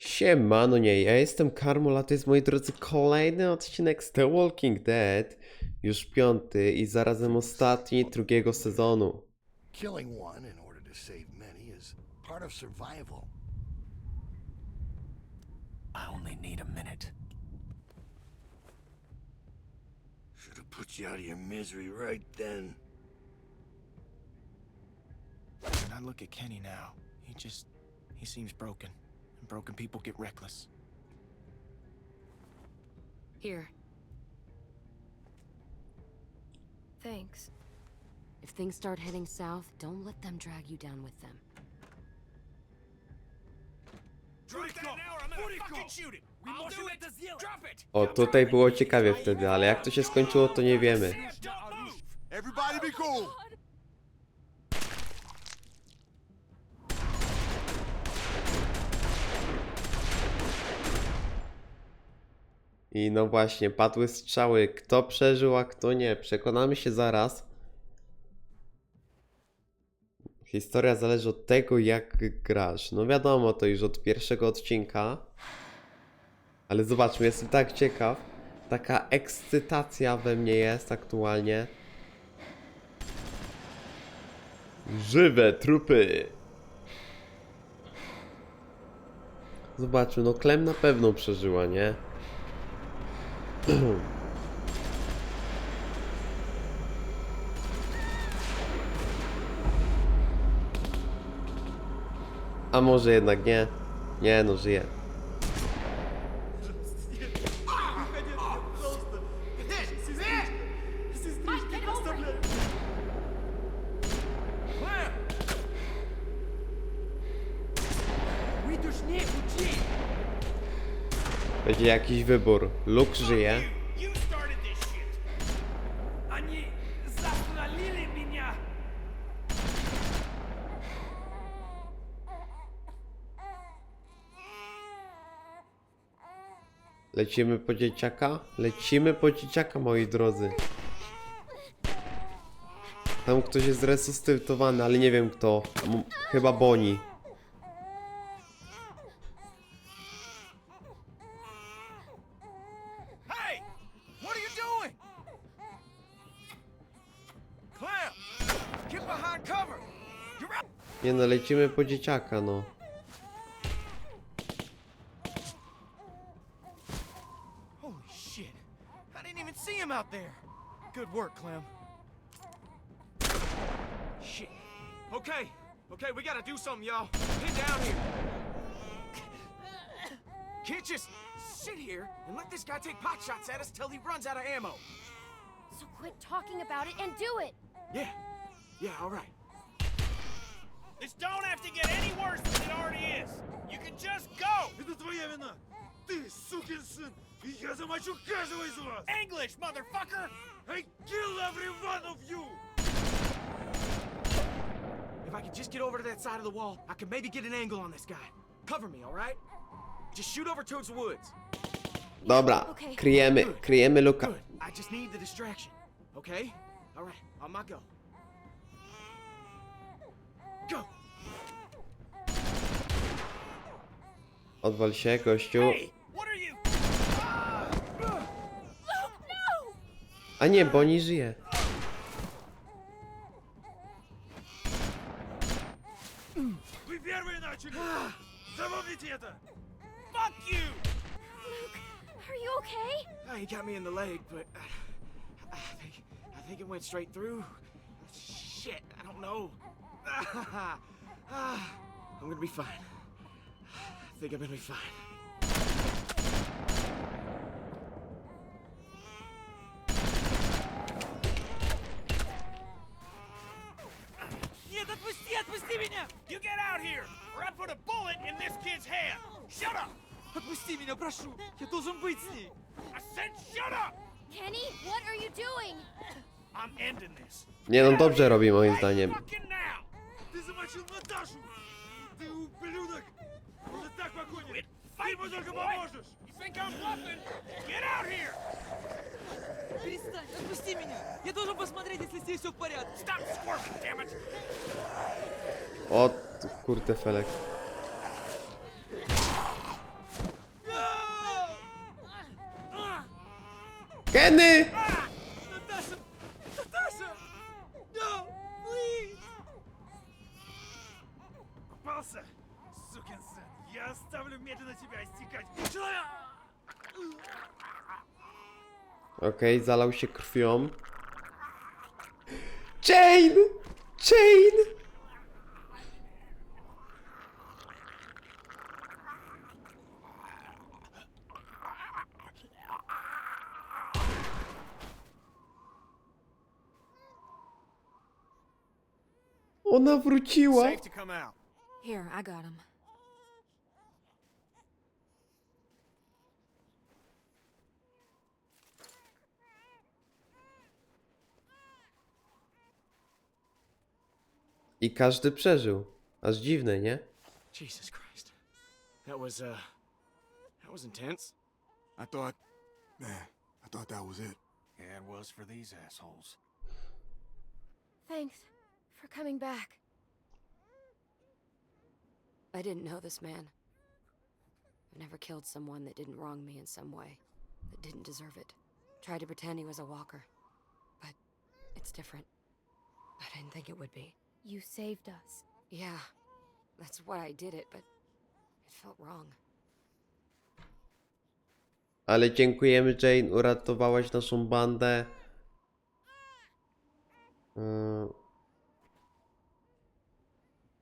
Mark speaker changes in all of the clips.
Speaker 1: Siemano, nie, ja jestem Karmol, a to jest, moi drodzy, kolejny odcinek z The Walking Dead, już piąty i zarazem ostatni drugiego sezonu.
Speaker 2: Killing one in order to save many is part of survival.
Speaker 3: I only need a minute.
Speaker 2: Should have put you out of your misery right then.
Speaker 3: When I look at Kenny now, he just. he seems broken. And broken people get reckless.
Speaker 4: Here. Thanks. If things start heading south, don't let them drag you down with them.
Speaker 5: Drop that now or I'm gonna fucking shoot him! I'll do it! Drop it!
Speaker 1: O, tutaj było ciekawie wtedy, ale jak to się skończyło, to nie wiemy.
Speaker 2: Everybody be cool.
Speaker 1: I no właśnie, padły strzały, kto przeżył, a kto nie, przekonamy się zaraz. Historia zależy od tego, jak grasz. No wiadomo, to już od pierwszego odcinka. Ale zobaczmy, jestem tak ciekaw. Taka ekscytacja we mnie jest aktualnie. Żywe trupy! Zobaczmy, no Klem na pewno przeżyła, nie? A może jednak nie? Nie, no żyje. Będzie jakiś wybór. Luke żyje. Lecimy po dzieciaka? Lecimy po dzieciaka, moi drodzy. Tam ktoś jest resuscytowany, ale nie wiem kto. Chyba Boni. Nie no, lecimy po dzieciaka, no.
Speaker 3: Holy shit! I didn't even see him out there! Good work, Clem. Shit. Okay, okay, we gotta do something, y'all. Get down here. Can't just sit here and let this guy take pot shots at us till he runs out of ammo.
Speaker 6: So quit talking about it and do it!
Speaker 3: Yeah, yeah, all right.
Speaker 5: This don't have to get any worse than it already is! You can just go!
Speaker 7: Это твоя вина! Ты сукин сын! И я замочу каждого из вас!
Speaker 5: English, motherfucker!
Speaker 7: I kill every one of you!
Speaker 3: If I could just get over to that side of the wall, I could maybe get an angle on this guy. Cover me, all right? Just shoot over towards the woods.
Speaker 1: Dobra,
Speaker 6: Okej.
Speaker 1: kryjemy, kryjemy Luka.
Speaker 3: Good. I just need the distraction. Okay? All right, on my go. Go!
Speaker 1: Odwal się, gościu.
Speaker 5: Hey! What are you?
Speaker 1: A nie, Boni żyje.
Speaker 7: Вы первые начали! Запомните это!
Speaker 5: Fuck you!
Speaker 6: Are you okay?
Speaker 3: Ah, he got me in the leg, but uh, I think I think it went straight through. Shit, I don't know. Ah, I'm gonna be fine. I think I'm gonna be fine.
Speaker 5: Нет, отпусти, отпусти меня! You get out here, or I put a bullet in this kid's head! Shut up!
Speaker 7: Отпусти меня, прошу! Я должен быть с ней!
Speaker 5: I said shut up!
Speaker 6: Kenny, what are you doing?
Speaker 5: I'm ending this.
Speaker 1: Nie no, dobrze robi moim zdaniem.
Speaker 5: Fucking now!
Speaker 7: замочил Наташу! Ты ублюдок! Он и так
Speaker 5: в!
Speaker 7: Ты ему только поможешь!
Speaker 8: Перестань, отпусти меня! Я должен посмотреть, если здесь все в порядке!
Speaker 1: От kurde felek. Kenny!
Speaker 5: оставлю медленно тебя истекать! Человек!
Speaker 1: Okej, zalał się krwią. Jane! Jane! Ona wróciła!
Speaker 3: Safe to come out.
Speaker 4: Here, I got him.
Speaker 1: I każdy przeżył. Aż dziwne, nie?
Speaker 3: Jesus Christ. That was, uh, that was intense.
Speaker 7: I thought, man, I thought that was it.
Speaker 2: Yeah, it was for these assholes.
Speaker 6: Thanks for coming back.
Speaker 4: I didn't know this man. I've never killed someone that didn't wrong me in some way, that didn't deserve it. Tried to pretend he was a walker. But it's different. I didn't think it would be.
Speaker 6: You saved us.
Speaker 4: Yeah, that's why I did it, but it felt wrong.
Speaker 1: Ale dziękujemy Jane, uratowałaś naszą bandę. Yy,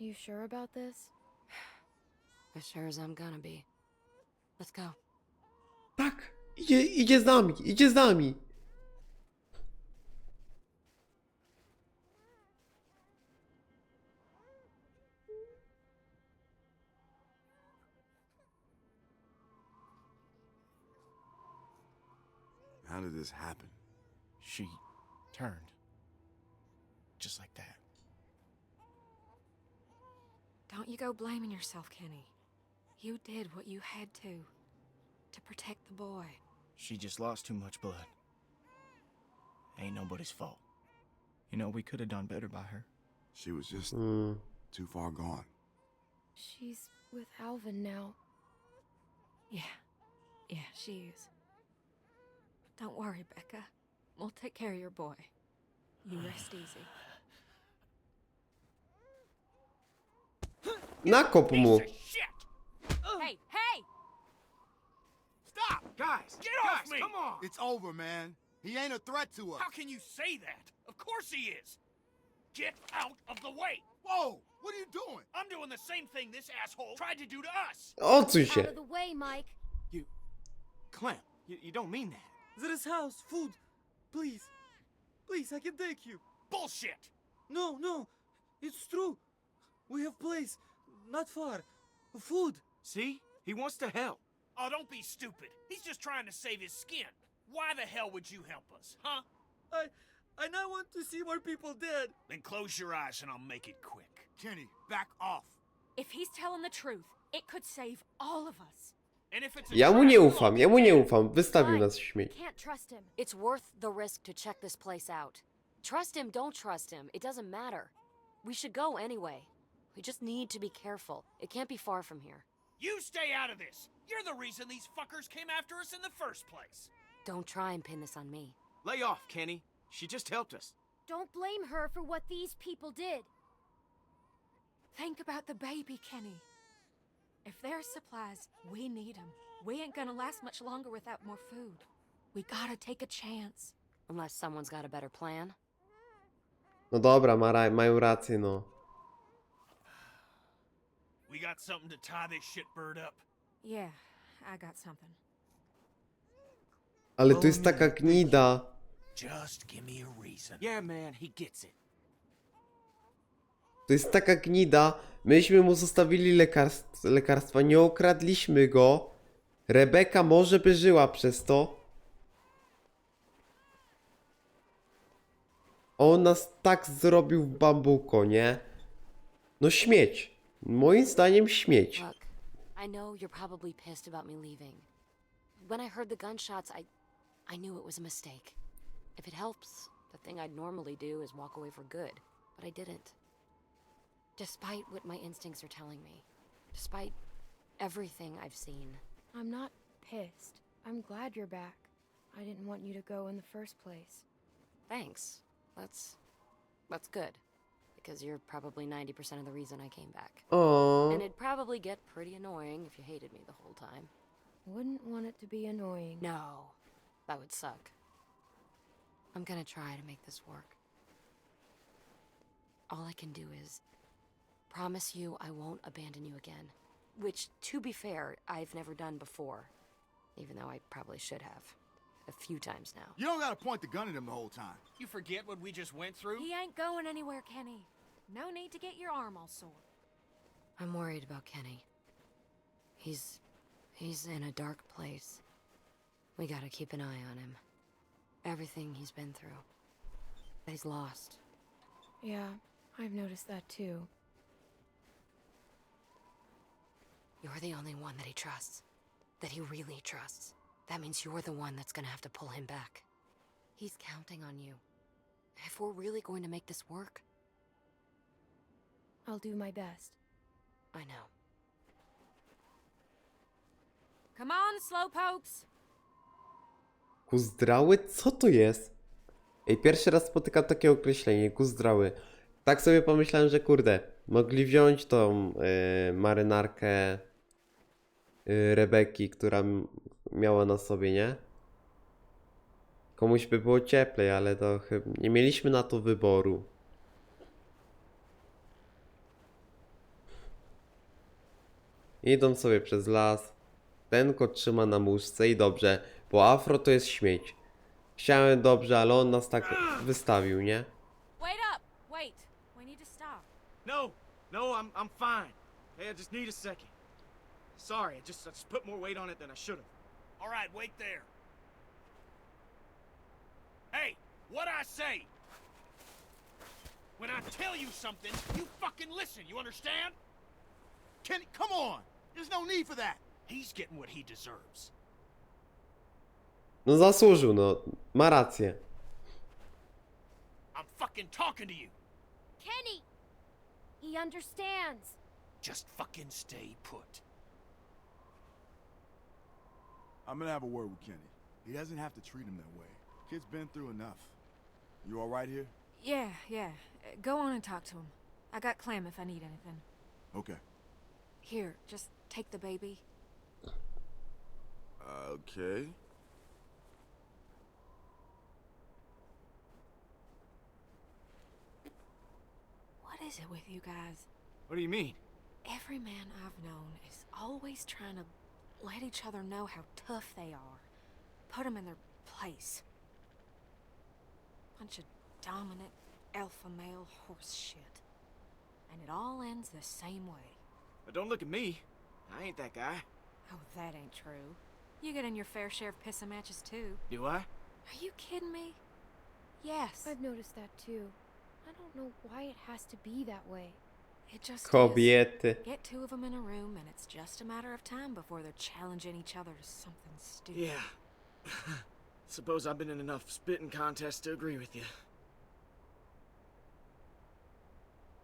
Speaker 6: You sure about this?
Speaker 4: As sure as I'm gonna be. Let's go.
Speaker 1: tak! Idzie, idzie z nami, idzie z nami!
Speaker 7: How did this happen?
Speaker 3: She turned. Just like that.
Speaker 4: Don't you go blaming yourself, Kenny. You did what you had to. To protect the boy.
Speaker 3: She just lost too much blood. Ain't nobody's fault. You know, we could have done better by her.
Speaker 7: She was just
Speaker 1: Mm,
Speaker 7: too far gone.
Speaker 6: She's with Alvin now.
Speaker 4: Yeah. Yeah, she is. Don't worry, Becca. We'll take care of your boy. You rest easy.
Speaker 1: nakop mu!
Speaker 5: Piece!
Speaker 4: Hey, hey!
Speaker 5: Stop!
Speaker 3: Guys,
Speaker 5: Get
Speaker 3: guys,
Speaker 5: off me!
Speaker 3: come on!
Speaker 7: It's over, man. He ain't a threat to us.
Speaker 5: How can you say that? Of course he is! Get out of the way!
Speaker 7: Whoa! What are you doing?
Speaker 5: I'm doing the same thing this asshole tried to do to us!
Speaker 1: Oh, Odsuń
Speaker 6: Out
Speaker 1: się!
Speaker 6: of the way, Mike.
Speaker 3: You, Clem, you, you don't mean that.
Speaker 8: There is house, food. Please. Please, I can take you.
Speaker 5: Bullshit!
Speaker 8: No, no. It's true. We have place. Not far. Food.
Speaker 3: See? He wants to help.
Speaker 5: Oh, don't be stupid. He's just trying to save his skin. Why the hell would you help us, huh?
Speaker 8: I I not want to see more people dead.
Speaker 5: Then close your eyes and I'll make it quick.
Speaker 7: Kenny, back off.
Speaker 9: If he's telling the truth, it could save all of us.
Speaker 5: And if it's a
Speaker 1: Ja mu
Speaker 5: trap,
Speaker 1: nie ufam, ja mu nie ufam. Wystawił nas w śmieć.
Speaker 6: Can't trust him.
Speaker 4: It's worth the risk to check this place out. Trust him, don't trust him. It doesn't matter. We should go anyway. We just need to be careful. It can't be far from here.
Speaker 5: You stay out of this. You're the reason these fuckers came after us in the first place.
Speaker 4: Don't try and pin this on me.
Speaker 3: Lay off, Kenny. She just helped us.
Speaker 6: Don't blame her for what these people did.
Speaker 9: Think about the baby, Kenny. If there's supplies, we need them. We ain't gonna last much longer without more food. We gotta take a chance.
Speaker 4: Unless someone's got a better plan.
Speaker 1: No dobra, ma ra- mają rację, no.
Speaker 5: We got something to tie this shitbird up.
Speaker 9: Yeah, I got something.
Speaker 1: Ale to jest taka gnida.
Speaker 5: Just give me a reason.
Speaker 3: Yeah, man, he gets it.
Speaker 1: To jest taka gnida. Myśmy mu zostawili lekarstw, lekarstwa, nie okradliśmy go. Rebeka może by żyła przez to. On nas tak zrobił w bambuko, nie? No śmieć. Moim zdaniem śmieć.
Speaker 4: Look, I know you're probably pissed about me leaving. When I heard the gunshots, I I knew it was a mistake. If it helps, the thing I'd normally do is walk away for good, but I didn't. Despite what my instincts are telling me, despite everything I've seen,
Speaker 6: I'm not pissed. I'm glad you're back. I didn't want you to go in the first place.
Speaker 4: Thanks. That's that's good. Because you're probably 90% of the reason I came back.
Speaker 1: O,
Speaker 4: And it'd probably get pretty annoying if you hated me the whole time.
Speaker 6: Wouldn't want it to be annoying.
Speaker 4: No, that would suck. I'm gonna try to make this work. All I can do is promise you I won't abandon you again. Which, to be fair, I've never done before. Even though I probably should have. A few times now.
Speaker 7: You don't gotta point the gun at him the whole time.
Speaker 5: You forget what we just went through?
Speaker 9: He ain't going anywhere, Kenny. No need to get your arm all sore.
Speaker 4: I'm worried about Kenny. He's. he's in a dark place. We gotta keep an eye on him. Everything he's been through. He's lost.
Speaker 6: Yeah, I've noticed that too.
Speaker 4: You're the only one that he trusts. That he really trusts. That means you're the one that's gonna have to pull him back. He's counting on you. If we're really going to make this work,
Speaker 6: I'll do my best.
Speaker 4: I know.
Speaker 9: Come on, slowpokes.
Speaker 1: Guzdrały? Co to jest? Ej, pierwszy raz spotykam takie określenie, guzdrały. Tak sobie pomyślałem, że kurde, mogli wziąć tą y, marynarkę Rebeki, która miała na sobie, nie? Komuś by było cieplej, ale to chyba nie mieliśmy na to wyboru. Idą sobie przez las. Ten kot trzyma na muszce i dobrze, bo afro to jest śmieć. Chciałem dobrze, ale on nas tak wystawił, nie?
Speaker 9: Wait up. Wait. We need to stop.
Speaker 3: No, no, I'm I'm fine. Hey, I just need a second. Sorry, I just I just put more weight on it than I should have.
Speaker 5: All right, wait there. Hey, what I say? When I tell you something, you fucking listen, you understand?
Speaker 7: Kenny, come on! There's no need for that.
Speaker 5: He's getting what he deserves.
Speaker 1: No zasłużył, no. Ma rację.
Speaker 5: I'm fucking talking to you.
Speaker 6: Kenny! He understands.
Speaker 5: Just fucking stay put.
Speaker 7: I'm gonna have a word with Kenny. He doesn't have to treat him that way. Kid's been through enough. You alright here?
Speaker 9: Yeah, yeah. Uh, Go on and talk to him. I got Clem if I need anything.
Speaker 7: Okay.
Speaker 9: Here, just take the baby.
Speaker 7: Okay.
Speaker 9: What is it with you guys?
Speaker 3: What do you mean?
Speaker 9: Every man I've known is always trying to let each other know how tough they are. Put them in their place. Bunch of dominant alpha male horse shit. And it all ends the same way.
Speaker 3: But don't look at me. I ain't that guy.
Speaker 9: Oh, that ain't true. You get in your fair share of pissing matches too.
Speaker 3: Do I?
Speaker 9: Are you kidding me? Yes.
Speaker 6: I've noticed that too. I don't know why it has to be that way.
Speaker 9: It just is.
Speaker 1: Kobiety.
Speaker 9: Get two of them in a room, and it's just a matter of time before they're challenging each other to something stupid.
Speaker 3: Yeah. Suppose I've been in enough spitting contests to agree with you.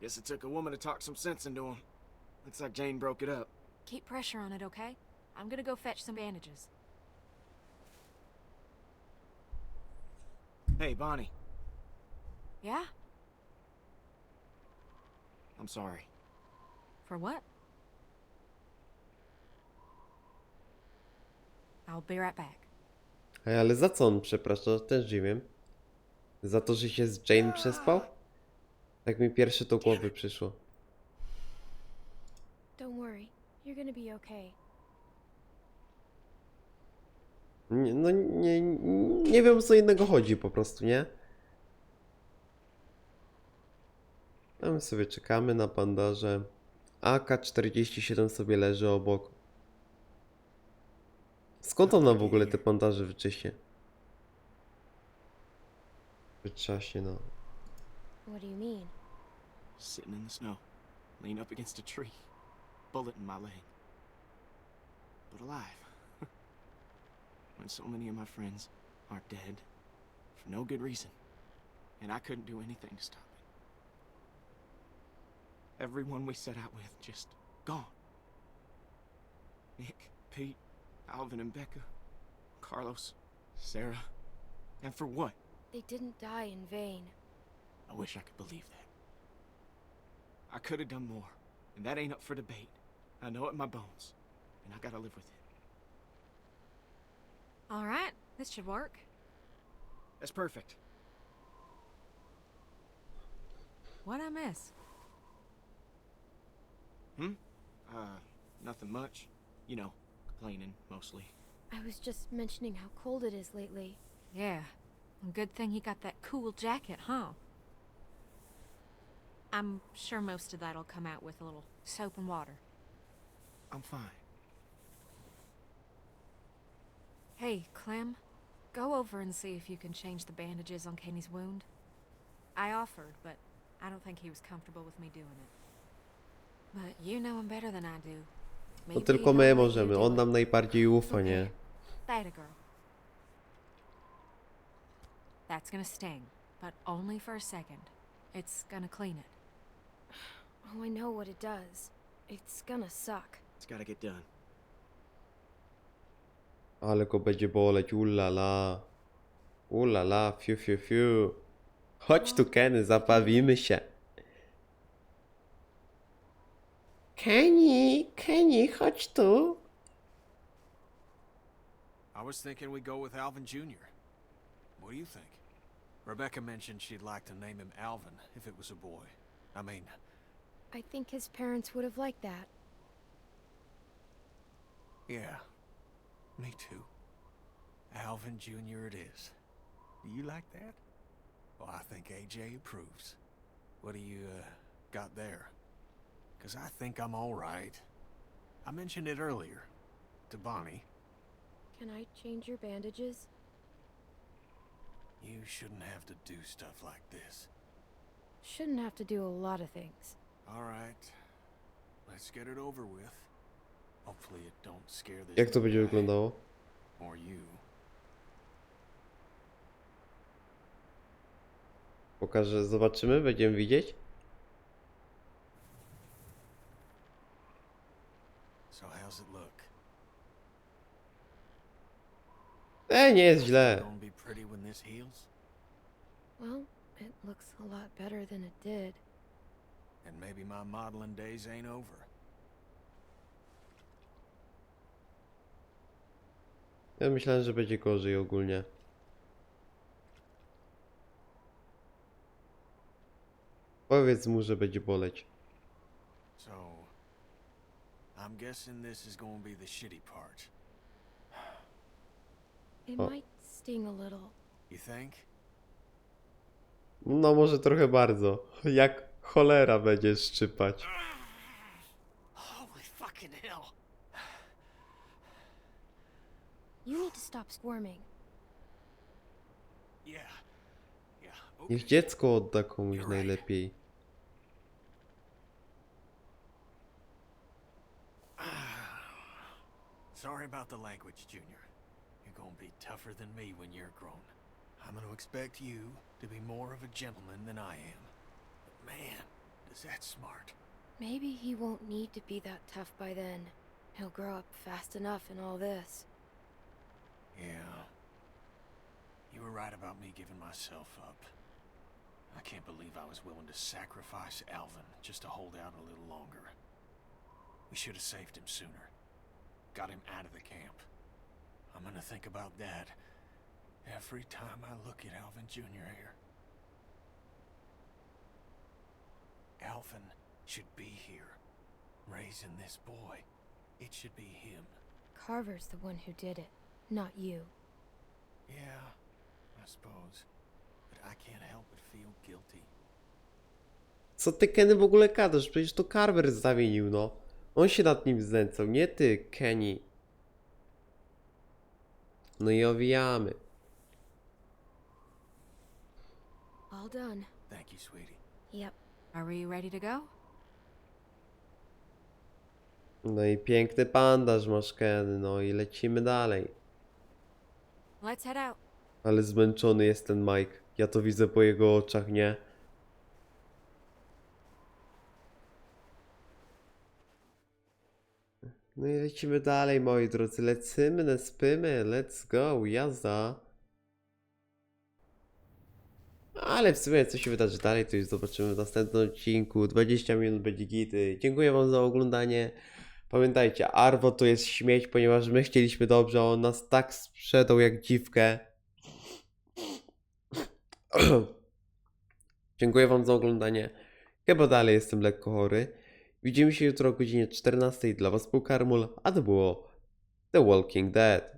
Speaker 3: Guess it took a woman to talk some sense into him. Looks like Jane broke it up.
Speaker 9: Keep pressure on it, okay? I'm gonna go fetch some bandages.
Speaker 3: Hey, Bonnie.
Speaker 9: Yeah?
Speaker 3: I'm sorry.
Speaker 9: For what? I'll be right back.
Speaker 1: Ej, ale za co on przeprasza? Też nie wiem. Za to, że się z Jane przespał? Tak mi pierwsze do głowy przyszło.
Speaker 6: Don't worry. You're gonna be okay.
Speaker 1: Nie, no nie, nie wiem o co innego chodzi po prostu, nie? A my sobie czekamy na bandaże. AK-47 sobie leży obok. Skąd on nam w ogóle te bandaże wyczyśnie? Wytrzaśnie, no.
Speaker 6: What do you mean?
Speaker 3: Sitting in the snow, lean up against a tree, bullet in my leg. But alive. when so many of my friends are dead for no good reason, and I couldn't do anything to stop it. Everyone we set out with just gone. Nick, Pete, Alvin, and Becca, Carlos, Sarah. And for what?
Speaker 6: They didn't die in vain.
Speaker 3: I wish I could believe that. I could have done more, and that ain't up for debate. I know it in my bones, and I gotta live with it.
Speaker 9: All right, this should work.
Speaker 3: That's perfect.
Speaker 9: What I miss?
Speaker 3: Hmm? Uh, nothing much. You know, complaining mostly.
Speaker 6: I was just mentioning how cold it is lately.
Speaker 9: Yeah. Good thing he got that cool jacket, huh? I'm sure most of that'll come out with a little soap and water.
Speaker 3: I'm fine.
Speaker 9: Hey, Clem, go over and see if you can change the bandages on Kenny's wound. I offered, but I don't think he was comfortable with me doing it. But you know him better than I do.
Speaker 1: To
Speaker 9: Maybe
Speaker 1: tylko my możemy, on nam najbardziej ufa, nie?
Speaker 9: That's gonna sting, but only for a second. It's gonna clean it.
Speaker 6: Oh, I know what it does. It's gonna suck.
Speaker 3: It's gotta get done.
Speaker 1: Ale go będzie boleć, ulala. Ulala, fiu, fiu, fiu. Chodź tu, Kenny, zabawimy się. Chodź tu.
Speaker 10: I was thinking we go with Alvin Jr. What do you think? Rebecca mentioned she'd like to name him Alvin if it was a boy. I mean,
Speaker 6: I think his parents would have liked that.
Speaker 10: yeah, me too. Alvin Jr. it is. Do you like that? Well, I think AJ approves. What do you, uh, got there? Because I think I'm all right. I mentioned it earlier to Bonnie.
Speaker 6: Can I change your bandages?
Speaker 10: You shouldn't have to do stuff like this.
Speaker 6: Shouldn't have to do a lot of things.
Speaker 10: All right. Let's get it over with. Hopefully it don't scare this
Speaker 1: Jak to będzie wyglądało?
Speaker 10: Or you.
Speaker 1: Pokażę, zobaczymy, będziemy widzieć. Nie jest źle.
Speaker 10: Gonna be pretty when this heals?
Speaker 6: Well, it looks a lot better than it did.
Speaker 10: And maybe my modeling days ain't over.
Speaker 1: Ja myślałem, że będzie gorzej ogólnie. Powiedz mu, że będzie boleć.
Speaker 10: So, I'm guessing this is gonna be the shitty part.
Speaker 6: It might sting a little.
Speaker 10: You think?
Speaker 1: No może trochę bardzo. Jak cholera będzie szczypać.
Speaker 10: Holy fucking hell!
Speaker 6: You need to stop squirming.
Speaker 10: Yeah. Yeah. Okay.
Speaker 1: Niech dziecko odda komuś najlepiej.
Speaker 10: Sorry about the language, Junior. Gonna be tougher than me when you're grown. I'm gonna expect you to be more of a gentleman than I am. But man, is that smart.
Speaker 6: Maybe he won't need to be that tough by then. He'll grow up fast enough in all this.
Speaker 10: Yeah. You were right about me giving myself up. I can't believe I was willing to sacrifice Alvin just to hold out a little longer. We should have saved him sooner. Got him out of the camp. I'm gonna think about that every time I look at Alvin Jr. here. Alvin should be here, raising this boy. It should be him.
Speaker 6: Carver's the one who did it, not you.
Speaker 10: Yeah, I suppose. But I can't help but feel guilty.
Speaker 1: Co ty Kenny w ogóle gadasz? Przecież to Carver zawinił, no. On się nad nim znęcał, nie ty, Kenny. No i owijamy.
Speaker 6: All done.
Speaker 10: Thank you, sweetie.
Speaker 6: Yep.
Speaker 9: Are we ready to go?
Speaker 1: No i piękny pandaż masz, Kenny, no i lecimy dalej.
Speaker 9: Let's head out.
Speaker 1: Ale zmęczony jest ten Mike. Ja to widzę po jego oczach, nie? No i lecimy dalej, moi drodzy. Lecimy, spymy, let's go, jazda. Ale w sumie co się wydarzy dalej, to już zobaczymy w następnym odcinku. 20 minut będzie gity. Dziękuję wam za oglądanie. Pamiętajcie, Arwo to jest śmieć, ponieważ my chcieliśmy dobrze, on nas tak sprzedał jak dziwkę. Dziękuję wam za oglądanie. Chyba dalej jestem lekko chory. Widzimy się jutro o godzinie 14 dla was był Karmul, a to było The Walking Dead.